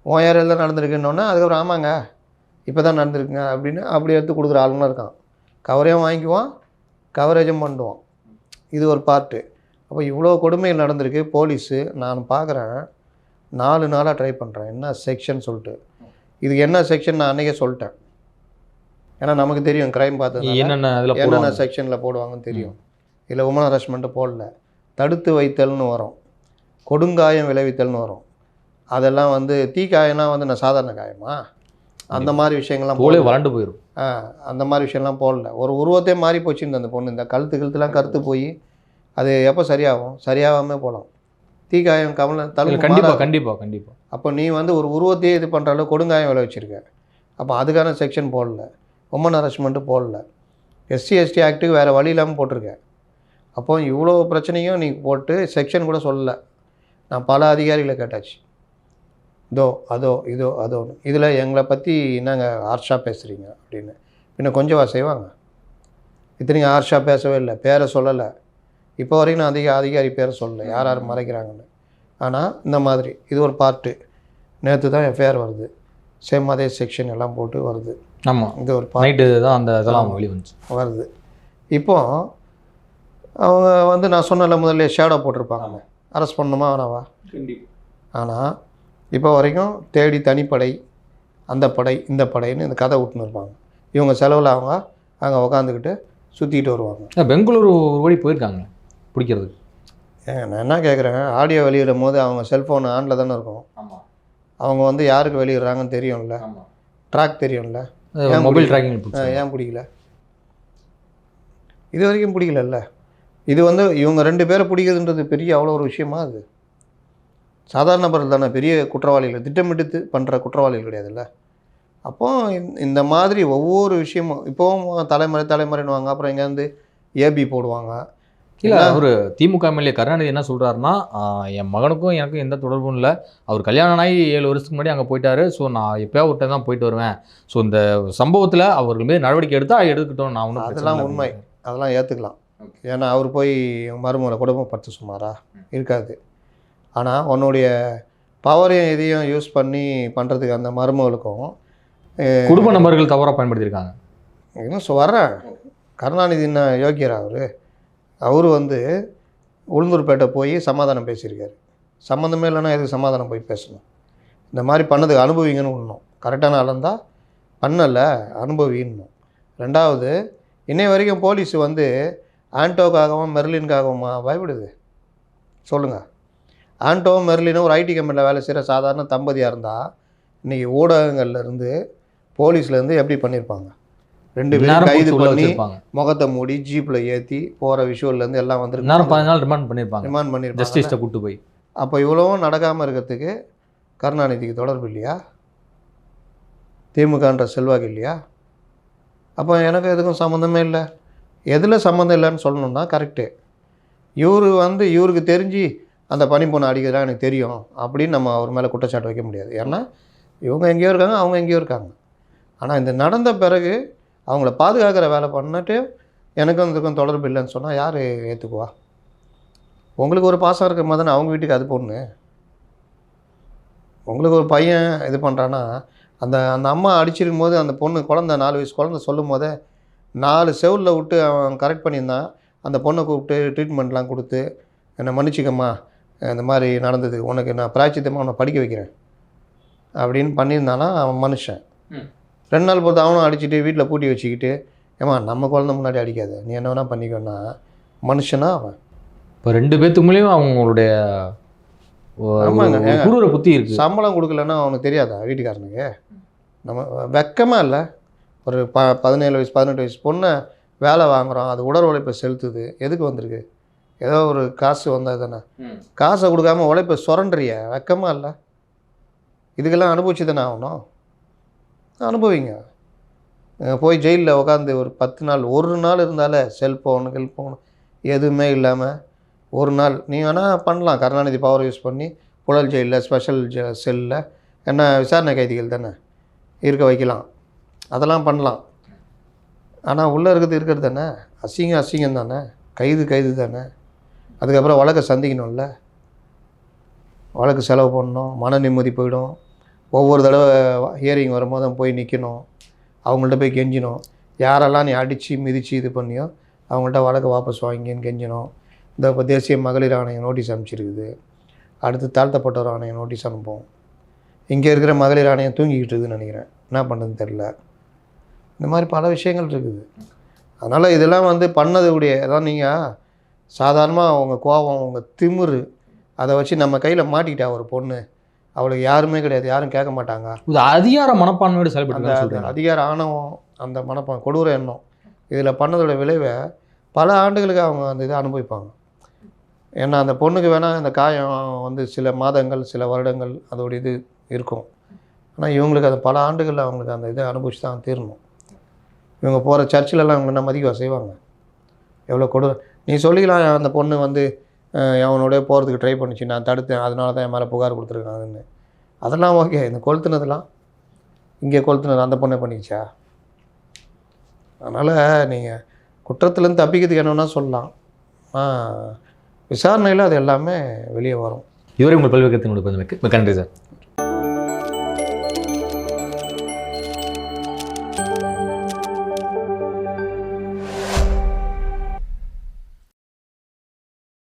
உன் ஏரியாவில் தான் நடந்திருக்குன்னொன்னே அதுக்கப்புறம் ஆமாங்க இப்போ தான் நடந்திருக்குங்க அப்படின்னு அப்படி எடுத்து கொடுக்குற ஆளுங்களும் இருக்கான் கவரையும் வாங்கிக்குவான் கவரேஜும் பண்ணுவான் இது ஒரு பார்ட்டு அப்போ இவ்வளோ கொடுமைகள் நடந்திருக்கு போலீஸு நான் பார்க்குறேன் நாலு நாளாக ட்ரை பண்ணுறேன் என்ன செக்ஷன் சொல்லிட்டு. இதுக்கு என்ன செக்ஷன் நான் அன்றைக்கே சொல்லிட்டேன். ஏன்னா நமக்கு தெரியும் க்ரைம் பார்த்தது என்னென்ன என்னென்ன செக்ஷனில் போடுவாங்கன்னு தெரியும். இதில் உமன் ஹராஸ்மெண்ட்டு போடல. தடுத்து வைத்தல்னு வரும். கொடுங்காயம் விளைவித்தல்னு வரும். அதெல்லாம் வந்து தீக்காயம்னா வந்து நான் சாதாரண காயமா? அந்த மாதிரி விஷயங்கள்லாம் தோலே போடல. வறண்டு போயிடும் ஆ அந்த மாதிரி விஷயம்லாம் போடல. ஒரு உருவத்தே மாறி போச்சுன்னு அந்த பொண்ணு. இந்த கழுத்து கழுத்துலாம் கருத்து போய் அது எப்போ சரியாகும்? சரியாகாமல் போகலாம். தீக்காயம் கமல இல்ல, தழும்பு கண்டிப்பா மாறாது. கண்டிப்பா கண்டிப்பா. அப்போ நீ வந்து ஒரு உருவத்தையே இது பண்ணுற அளவு கொடுங்காயம் விளை வச்சுருக்க அப்போ அதுக்கான செக்ஷன் போடல. உமன் ஹராஸ்மெண்ட்டு போடல. எஸ்சி எஸ்டி ஆக்ட்டுக்கு வேறு வழி இல்லாமல் போட்டிருக்க. அப்போ இவ்வளோ பிரச்சனையும் நீ போட்டு செக்ஷன் கூட சொல்லலை. நான் பல அதிகாரிகளை கேட்டாச்சு. இதோ அதோ இதோ அதோ இதில் எங்களை பற்றி என்னங்க ஹார்ஷாக பேசுகிறீங்க அப்படின்னு. பின்ன கொஞ்சவா செய்வாங்க இத்தனைக்கு ஹார்ஷாக பேசவே இல்லை. பேரை சொல்லலை. இப்போ வரைக்கும் நான் அதிக அதிகாரி பேரை சொல்லலை. யார் யார் மறைக்கிறாங்கன்னு. ஆனால் இந்த மாதிரி. இது ஒரு பார்ட்டு நேற்று தான் எஃப்ஐஆர் வருது. சேம் அதே செக்ஷன் எல்லாம் போட்டு வருது. ஆமா. இது ஒரு பார்ட் நைட்டு தான் அந்த இதெல்லாம் வெளி வந்துச்சு வருது. இப்போ அவங்க வந்து நான் சொன்னல முதல்ல ஷேடோ போட்டிருப்பாங்க. அரெஸ்ட் பண்ணணுமா வேணாவா? ஆனால் இப்போ வரைக்கும் தேடி தனிப்படை அந்த படை இந்த படைன்னு இந்த கதை விட்டுன்னு இருப்பாங்க. இவங்க செலவில் அவங்க அங்கே உக்காந்துக்கிட்டு சுற்றிட்டு வருவாங்க. பெங்களூரு ஒரு ஓடி போயிருக்காங்க பிடிக்கிறதுக்கு? ஏங்க நான் என்ன கேட்குறேன் ஆடியோ வெளியிடும் போது அவங்க செல்ஃபோன் ஆனில் தானே இருக்கும். ஆமா. அவங்க வந்து யாருக்கு வெளியிடுறாங்கன்னு தெரியும்ல? ஆமா. ட்ராக் தெரியும்ல? ஏன் மொபைல்? ட்ராக்கிங் ஆ, ஏன் பிடிக்கல? இது வரைக்கும் பிடிக்கலல்ல? இது வந்து இவங்க ரெண்டு பேரை பிடிக்கிறதுன்றது பெரிய அவ்வளோ ஒரு விஷயமா அது? சாதாரண நபர்கள் தானே பெரிய குற்றவாளிகள் திட்டமிட்டு பண்ணுற குற்றவாளிகள் கிடையாதுல்ல? அப்போ இந்த- இந்த மாதிரி ஒவ்வொரு விஷயமும் இப்போவும் தலைமுறை தலைமுறைன்னு வாங்க அப்புறம் இங்கேருந்து ஏபி போடுவாங்க. இல்ல? அவரு திமுக எம்எல்ஏ கருணாநிதி என்ன சொல்றாருன்னா ஆஹ், என் மகனுக்கும் எனக்கும் எந்த தொடர்பும் இல்லை. அவர் கல்யாணம் ஆகி ஏழு வருஷத்துக்கு முன்னாடி அங்கே போயிட்டாரு. ஸோ நான் எப்பயாவது ஒரு தான் போயிட்டு வருவேன். ஸோ இந்த சம்பவத்தில் அவர்கள் மீது நடவடிக்கை எடுத்தா எடுக்கட்டும். நான் ஒன்றும் அதெல்லாம் உண்மை. அதெல்லாம் ஏற்றுக்கலாம் ஏன்னா அவர் போய் மருமகளை குடும்பப்படுத்த சொன்னாரா? இருக்காது. ஆனால் உன்னுடைய பவரையும் இதையும் யூஸ் பண்ணி பண்ணுறதுக்கு அந்த மருமகளுக்கும் குடும்ப நபர்கள் தவறாக பயன்படுத்தியிருக்காங்க. இன்னும் சொ- வர்றேன். கருணாநிதி என்ன யோக்கியரா அவர்? அவர் வந்து உளுந்தூர்பேட்டை போய் சமாதானம் பேசியிருக்காரு. சம்மந்தமே இல்லைன்னா எதுக்கு சமாதானம் போய் பேசணும்? இந்த மாதிரி பண்ணதுக்கு அனுபவிங்கன்னு விடணும் கரெக்டான ஆள் இருந்தால் பண்ணலை அனுபவின்னும். ரெண்டாவது இன்னை வரைக்கும் போலீஸ் வந்து ஆண்டோக்காகவும் மெர்லினுக்காகவும் பயப்படுது. சொல்லுங்கள் ஆண்டோ மெர்லினும் ஒரு ஐடி கம்பெனியில் வேலை செய்கிற சாதாரண தம்பதியாக இருந்தால் இன்றைக்கி ஊடகங்கள்ல இருந்து போலீஸ்லேருந்து எப்படி பண்ணியிருப்பாங்க ரெண்டு பேரும் நேரம் கைது பண்ணி முகத்தை மூடி ஜீப்பில் ஏற்றி போகிற விஷுவல்லேருந்து எல்லாம் நேரம் வந்துருக்கு. பதினஞ்சு நாள் ரிமாண்ட் பண்ணியிருப்பாங்க ரிமாண்ட் பண்ணியிருப்பாங்க ஜஸ்டிஸ்ட்டை கூட்டு போய். அப்போ இவ்வளவும் நடக்காமல் இருக்கிறதுக்கு கருணாநிதிக்கு தொடர்பு இல்லையா? திமுகன்ற செல்வாக்கு இல்லையா? அப்போ எனக்கு எதுக்கும் சம்மந்தமே இல்லை. எதில் சம்மந்தம் இல்லைன்னு சொல்லணும்னா கரெக்டு இவர் வந்து இவருக்கு தெரிஞ்சு அந்த பனிப்பொண்ணை அடிக்கிறதா எனக்கு தெரியும் அப்படின்னு நம்ம அவர் மேலே குற்றச்சாட்டு வைக்க முடியாது. ஏன்னா இவங்க எங்கேயோ இருக்காங்க அவங்க எங்கேயோ இருக்காங்க. ஆனால் இந்த நடந்த பிறகு அவங்கள பாதுகாக்கிற வேலை பண்ணிட்டு எனக்கும் இதுக்கும் தொடர்பு இல்லைன்னு சொன்னால் யார் ஏற்றுக்குவா உங்களுக்கு ஒரு பாசம் இருக்கிற மாதிரி தானே அவங்க வீட்டுக்கு அது பொண்ணு. உங்களுக்கு ஒரு பையன் இது பண்ணுறான்னா அந்த அந்த அம்மா அடிச்சிருக்கும் போது அந்த பொண்ணு குழந்த நாலு வயசு குழந்த சொல்லும் போதே நாலு செவுலில் விட்டு அவன் கரெக்ட் பண்ணியிருந்தான். அந்த பொண்ணை கூப்பிட்டு ட்ரீட்மெண்ட்லாம் கொடுத்து என்னை மன்னிச்சிக்கம்மா இந்த மாதிரி நடந்தது. உனக்கு நான் பிராய்ச்சித்தமாக உன்னை படிக்க வைக்கிறேன். அப்படின்னு பண்ணியிருந்தானா அவன் மனுஷன். ரெண்டு நாள் பொறுத்து அவனும் அடிச்சுட்டு வீட்டில் பூட்டி வச்சுக்கிட்டு ஏம்மா நம்ம குழந்தை முன்னாடி அடிக்காத. நீ என்ன வேணால் பண்ணிக்கோன்னா. மனுஷனா அவன். இப்போ ரெண்டு பேத்துக்கு மூலியமா அவங்களுடைய ஆமாங்க. குரூர புத்தி இருக்கு. சம்பளம் கொடுக்கலன்னா அவனுக்கு தெரியாதா வீட்டுக்காரனுக்கு? நம்ம வெக்கமாக இல்லை. ஒரு ப பதினேழு வயசு பதினெட்டு வயசு பொண்ணை வேலை வாங்குறோம். அது உடல் உழைப்பை செலுத்துது. எதுக்கு வந்திருக்கு? ஏதோ ஒரு காசு வந்தால் தானே. காசை கொடுக்காம உழைப்பை சுரண்டுறிய. வெக்கமா இல்லை? இதுக்கெல்லாம் அனுபவிச்சு தானே ஆகணும். அனுபவிங்க. போய் ஜெயிலில் உட்காந்து ஒரு பத்து நாள் ஒரு நாள் இருந்தாலே செல்ஃபோனு கில்ஃபோனு எதுவுமே இல்லாமல் ஒரு நாள். நீ வேணால் பண்ணலாம். கருணாநிதி பவர் யூஸ் பண்ணி புழல் ஜெயிலில் ஸ்பெஷல் ஜ செல்லில் என்ன விசாரணை கைதிகள் தானே இருக்க வைக்கலாம். அதெல்லாம் பண்ணலாம். ஆனால் உள்ளே இருக்கிறது இருக்கிறது தானே? அசிங்கம் அசிங்கம் தானே? கைது கைது தானே? அதுக்கப்புறம் வழக்கை சந்திக்கணும்ல. வழக்கு செலவு பண்ணணும் மன நிம்மதி போயிடும். ஒவ்வொரு தடவை ஹியரிங் வரும்போது போய் நிற்கணும் அவங்கள்ட்ட போய் கெஞ்சணும் யாரெல்லாம் நீ அடித்து மிதித்து இது பண்ணியோ அவங்கள்ட்ட வழக்கு வாபஸ் வாங்கின்னு கெஞ்சணும் இந்த இப்போ தேசிய மகளிர் ஆணையம் நோட்டீஸ் அனுப்பிச்சிருக்குது. அடுத்து தாழ்த்தப்பட்டோர் ஆணையம் நோட்டீஸ் அனுப்போம் இங்கே இருக்கிற மகளிர் ஆணையம் தூங்கிக்கிட்டு இருக்குதுன்னு நினைக்கிறேன். என்ன பண்ணுறதுன்னு தெரில இந்த மாதிரி பல விஷயங்கள் இருக்குது. அதனால் இதெல்லாம் வந்து பண்ணதுடைய அதான் நீங்கள் சாதாரணமாக உங்கள் கோபம் உங்கள் திமிரு அதை வச்சு நம்ம கையில் மாட்டிக்கிட்டா ஒரு பொண்ணு அவளுக்கு யாருமே கிடையாது யாரும் கேட்க மாட்டாங்க. இது அதிகார மனப்பான்மையோடு செயல்பட்டு அதிகார ஆணவம் அந்த மனப்பான் கொடூர எண்ணம் இதில் பண்ணதோட விளைவை பல ஆண்டுகளுக்கு அவங்க அந்த இதை அனுபவிப்பாங்க. ஏன்னா அந்த பொண்ணுக்கு வேணால் அந்த காயம் வந்து சில மாதங்கள் சில வருடங்கள் அதோட இது இருக்கும். ஆனால் இவங்களுக்கு அது பல ஆண்டுகள் அவங்களுக்கு அந்த இதை அனுபவிச்சு தான் தீரணும். இவங்க போகிற சர்ச்சிலலாம் இவங்க என்ன மதிக்க செய்வாங்க? எவ்வளோ கொடு நீ சொல்லிக்கலாம் அந்த பொண்ணு வந்து அவனோடய போகிறதுக்கு ட்ரை பண்ணிச்சு நான் தடுத்தேன் அதனால தான் என் மேலே புகார் கொடுத்துருக்காங்கன்னு. அதெல்லாம் ஓகே இந்த கொளுத்துனதெல்லாம் இங்கே கொளுத்துனது அந்த பொண்ணை பண்ணிச்சா? அதனால் நீங்கள் குற்றத்துலேருந்து தப்பிக்கிறதுக்கு என்னன்னா சொல்லலாம். விசாரணையில் அது எல்லாமே வெளியே வரும். இதுவரை உங்கள் பல்வேறு கருத்து கொடுப்பதற்கு மிக்க நன்றி சார்.